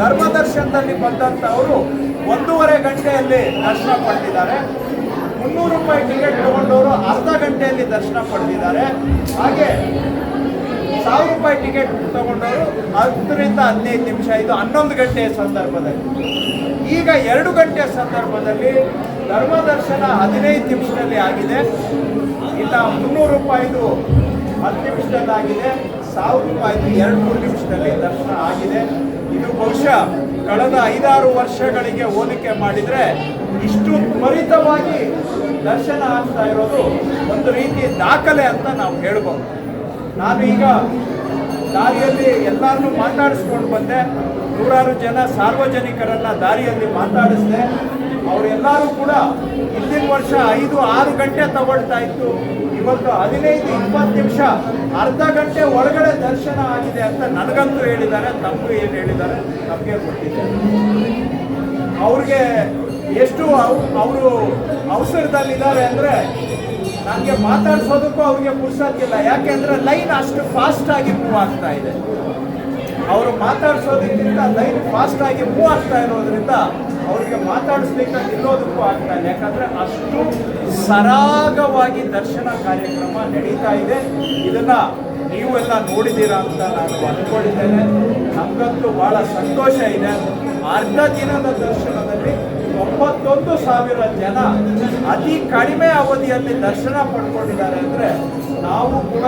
ಧರ್ಮದರ್ಶನದಲ್ಲಿ ಬಂದಂತವರು ಒಂದೂವರೆ ಗಂಟೆಯಲ್ಲಿ ದರ್ಶನ ಪಡೆದಿದ್ದಾರೆ. ಮುನ್ನೂರು ರೂಪಾಯಿ ಟಿಕೆಟ್ ತಗೊಂಡವರು ಅರ್ಧ ಗಂಟೆಯಲ್ಲಿ ದರ್ಶನ ಪಡೆದಿದ್ದಾರೆ. ಹಾಗೆ ಸಾವಿರ ರೂಪಾಯಿ ಟಿಕೆಟ್ ತಗೊಂಡವರು ಹತ್ತರಿಂದ ಹದಿನೈದು ನಿಮಿಷ, ಇದು ಹನ್ನೊಂದು ಗಂಟೆಯ ಸಂದರ್ಭದಲ್ಲಿ. ಈಗ ಎರಡು ಗಂಟೆಯ ಸಂದರ್ಭದಲ್ಲಿ ಧರ್ಮದರ್ಶನ ಹದಿನೈದು ನಿಮಿಷದಲ್ಲಿ ಆಗಿದೆ. ಇನ್ನು ಮುನ್ನೂರು ರೂಪಾಯಿದು ಹತ್ತು ನಿಮಿಷದಲ್ಲಿ ಆಗಿದೆ. ಸಾವಿರ ರೂಪಾಯಿದು ಎರಡು ಮೂರು ನಿಮಿಷದಲ್ಲಿ ದರ್ಶನ ಆಗಿದೆ. ಇದು ಬಹುಶಃ ಕಳೆದ ಐದಾರು ವರ್ಷಗಳಿಗೆ ಹೋಲಿಕೆ ಮಾಡಿದರೆ ಇಷ್ಟು ತ್ವರಿತವಾಗಿ ದರ್ಶನ ಆಗ್ತಾ ಇರೋದು ಒಂದು ರೀತಿ ದಾಖಲೆ ಅಂತ ನಾವು ಹೇಳ್ಬೋದು. ನಾನು ಈಗ ದಾರಿಯಲ್ಲಿ ಎಲ್ಲರನ್ನೂ ಮಾತಾಡಿಸ್ಕೊಂಡು ಬಂದೆ. ನೂರಾರು ಜನ ಸಾರ್ವಜನಿಕರನ್ನ ದಾರಿಯಲ್ಲಿ ಮಾತಾಡಿಸಿದೆ. ಅವರೆಲ್ಲರೂ ಕೂಡ ಹಿಂದಿನ ವರ್ಷ ಐದು ಆರು ಗಂಟೆ ತಗೊಳ್ತಾ ಇತ್ತು. ಇವತ್ತು ಹದಿನೈದು ಇಪ್ಪತ್ತು ನಿಮಿಷ ಅರ್ಧ ಗಂಟೆ ಒಳಗಡೆ ದರ್ಶನ ಆಗಿದೆ ಅಂತ ನನಗಂತೂ ಹೇಳಿದ್ದಾರೆ, ತಮಗೂ ಏನು ಹೇಳಿದ್ದಾರೆ, ನಮಗೆ ಗೊತ್ತಿದೆ. ಅವ್ರಿಗೆ ಎಷ್ಟು ಅವರು ಅವಸರದಲ್ಲಿದ್ದಾರೆ ಅಂದರೆ ನನಗೆ ಮಾತಾಡ್ಸೋದಕ್ಕೂ ಅವ್ರಿಗೆ ಪುರ್ಸತ್ತಿಲ್ಲ. ಯಾಕೆಂದ್ರೆ ಲೈನ್ ಅಷ್ಟು ಫಾಸ್ಟ್ ಆಗಿ ಮೂವ್ ಆಗ್ತಾ ಇದೆ. ಅವರು ಮಾತಾಡಿಸೋದಕ್ಕಿಂತ ಲೈನ್ ಫಾಸ್ಟ್ ಆಗಿ ಮೂವ್ ಆಗ್ತಾ ಇರೋದ್ರಿಂದ ಅವ್ರಿಗೆ ಮಾತಾಡಿಸ್ಲಿಕ್ಕೆ ನಿಲ್ಲೋದಕ್ಕೂ ಆಗ್ತಾ ಇಲ್ಲ. ಯಾಕಂದ್ರೆ ಅಷ್ಟು ಸರಾಗವಾಗಿ ದರ್ಶನ ಕಾರ್ಯಕ್ರಮ ನಡೀತಾ ಇದೆ. ಇದನ್ನ ನೀವೆಲ್ಲ ನೋಡಿದ್ದೀರಾ ಅಂತ ನಾನು ಅಂದ್ಕೊಂಡಿದ್ದೇನೆ ನಮಗಂತೂ ಬಹಳ ಸಂತೋಷ ಇದೆ. ಅರ್ಧ ದಿನದ ದರ್ಶನದಲ್ಲಿ ತೊಂಬತ್ತೊಂದು ಸಾವಿರ ಜನ ಅತಿ ಕಡಿಮೆ ಅವಧಿಯಲ್ಲಿ ದರ್ಶನ ಪಡ್ಕೊಂಡಿದ್ದಾರೆ ಅಂದರೆ ನಾವು ಕೂಡ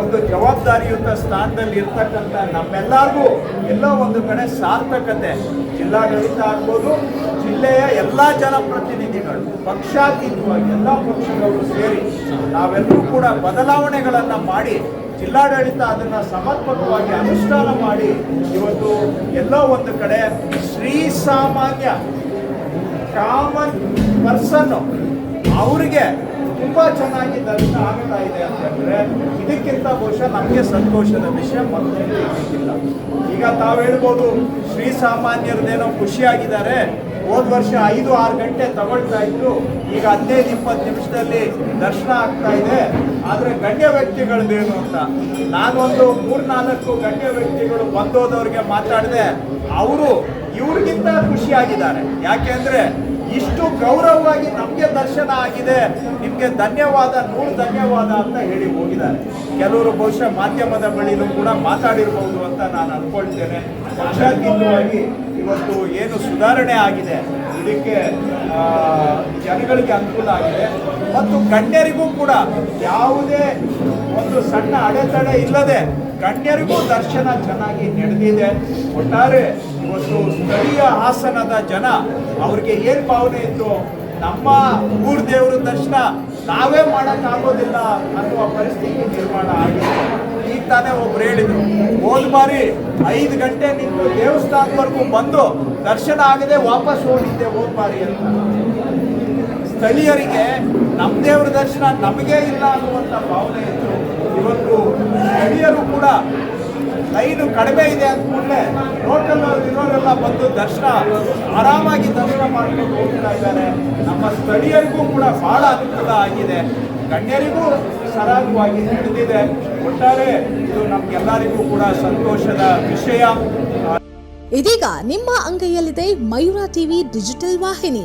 ಒಂದು ಜವಾಬ್ದಾರಿಯುತ ಸ್ಥಾನದಲ್ಲಿ ಇರ್ತಕ್ಕಂಥ ನಮ್ಮೆಲ್ಲರಿಗೂ ಎಲ್ಲೋ ಒಂದು ಕಡೆ ಸಾರ್ಥಕತೆ. ಜಿಲ್ಲಾಡಳಿತ ಆಗ್ಬೋದು, ಜಿಲ್ಲೆಯ ಎಲ್ಲ ಜನಪ್ರತಿನಿಧಿಗಳು, ಪಕ್ಷಾತೀತವಾಗಿ ಎಲ್ಲ ಪಕ್ಷಗಳು ಸೇರಿ ನಾವೆಲ್ಲರೂ ಕೂಡ ಬದಲಾವಣೆಗಳನ್ನು ಮಾಡಿ, ಜಿಲ್ಲಾಡಳಿತ ಅದನ್ನು ಸಮರ್ಪಕವಾಗಿ ಅನುಷ್ಠಾನ ಮಾಡಿ, ಇವತ್ತು ಎಲ್ಲೋ ಒಂದು ಕಡೆ ಶ್ರೀ ಸಾಮಾನ್ಯ ಕಾಮನ್ ಪರ್ಸನ್ನು ಅವರಿಗೆ ತುಂಬಾ ಚೆನ್ನಾಗಿ ದರ್ಶನ ಆಗ್ತಾ ಇದೆ ಅಂತಂದ್ರೆ ಇದಕ್ಕಿಂತ ಬಹುಶಃ ನಮಗೆ ಸಂತೋಷದ ವಿಷಯ ಮತ್ತೊಂದು ಈಗ ತಾವು ಹೇಳ್ಬೋದು ಶ್ರೀ ಸಾಮಾನ್ಯರದೇನೋ ಖುಷಿಯಾಗಿದ್ದಾರೆ. ಹೋದ ವರ್ಷ ಐದು, ಆರು ಗಂಟೆ ತಗೊಳ್ತಾ ಇದ್ರು. ಈಗ ಹದಿನೈದು, ಇಪ್ಪತ್ತು ನಿಮಿಷದಲ್ಲಿ ದರ್ಶನ ಆಗ್ತಾ ಇದೆ. ಆದರೆ ಗಣ್ಯ ವ್ಯಕ್ತಿಗಳದ್ದೇನು ಅಂತ? ನಾನೊಂದು ಮೂರ್ನಾಲ್ಕು ಗಣ್ಯ ವ್ಯಕ್ತಿಗಳು ಬಂದೋದವ್ರಿಗೆ ಮಾತಾಡಿದೆ, ಅವರು ಇವ್ರಿಗಿಂತ ಖುಷಿಯಾಗಿದ್ದಾರೆ. ಯಾಕೆಂದ್ರೆ ಇಷ್ಟು ಗೌರವವಾಗಿ ನಮಗೆ ದರ್ಶನ ಆಗಿದೆ. ನಿಮಗೆ ಧನ್ಯವಾದ, ನೂರು ಧನ್ಯವಾದ ಅಂತ ಹೇಳಿ ಹೋಗಿದ್ದಾರೆ. ಕೆಲವರು ಬಹುಶಃ ಮಾಧ್ಯಮದ ಬಳಿನೂ ಕೂಡ ಮಾತಾಡಿರಬಹುದು ಅಂತ ನಾನು ಅನ್ಕೊಳ್ತೇನೆ. ಪಕ್ಷಾತೀತವಾಗಿ ಇವತ್ತು ಏನು ಸುಧಾರಣೆ ಆಗಿದೆ. ಇದಕ್ಕೆ ಜನಗಳಿಗೆ ಅನುಕೂಲ ಆಗಿದೆ. ಮತ್ತು ಗಣ್ಯರಿಗೂ ಕೂಡ ಯಾವುದೇ ಒಂದು ಸಣ್ಣ ಅಡೆತಡೆ ಇಲ್ಲದೆ ಗಣ್ಯರಿಗೂ ದರ್ಶನ ಚೆನ್ನಾಗಿ ನಡೆದಿದೆ. ಒಟ್ಟಾರೆ ಇವತ್ತು ಸ್ಥಳೀಯ ಹಾಸನದ ಜನ ಅವ್ರಿಗೆ ಏನ್ ಭಾವನೆ ಇತ್ತು? ನಮ್ಮ ಊರ್ ದೇವರ ದರ್ಶನ ನಾವೇ ಮಾಡೋಕ್ಕಾಗೋದಿಲ್ಲ ಅನ್ನುವ ಪರಿಸ್ಥಿತಿ ನಿರ್ಮಾಣ ಆಗಿದೆ ಈಗ ತಾನೇ ಒಬ್ರು ಹೇಳಿದ್ರು, ಹೋದ ಬಾರಿ ಐದು ಗಂಟೆ ನಿಂತು ದೇವಸ್ಥಾನದವರೆಗೂ ಬಂದು ದರ್ಶನ ಆಗದೆ ವಾಪಸ್ ಹೋಗಿದ್ದೆ ಹೋದ ಬಾರಿ ಅಂತ. ಸ್ಥಳೀಯರಿಗೆ ನಮ್ಮ ದೇವರ ದರ್ಶನ ನಮಗೇ ಇಲ್ಲ ಅನ್ನುವಂಥ ಭಾವನೆ ಇತ್ತು. ಇವತ್ತು ಸ್ಥಳೀಯರು ಕೂಡ ಲೈನು ಕಡಿಮೆ ಇದೆ ಅಂದ್ಕೊಂಡೆ ಲೋಕಲ್ ಇರೋರೆಲ್ಲ ಬಂದು ದರ್ಶನ ಆರಾಮಾಗಿ ದರ್ಶನ ಮಾಡ್ಕೊಂಡು ಹೋಗ್ತಾ ಇದ್ದಾರೆ. ನಮ್ಮ ಸ್ಥಳೀಯರಿಗೂ ಕೂಡ ಬಹಳ ಅನುಕೂಲ ಆಗಿದೆ. ಗಣ್ಯರಿಗೂ ಸರಾಗವಾಗಿ ನಡೆದಿದೆ ಒಟ್ಟಾರೆ ಇದು ನಮ್ಗೆಲ್ಲರಿಗೂ ಕೂಡ ಸಂತೋಷದ ವಿಷಯ. ಇದೀಗ ನಿಮ್ಮ ಅಂಗೈಯಲ್ಲಿದೆ ಮಯೂರ ಟಿವಿ ಡಿಜಿಟಲ್ ವಾಹಿನಿ.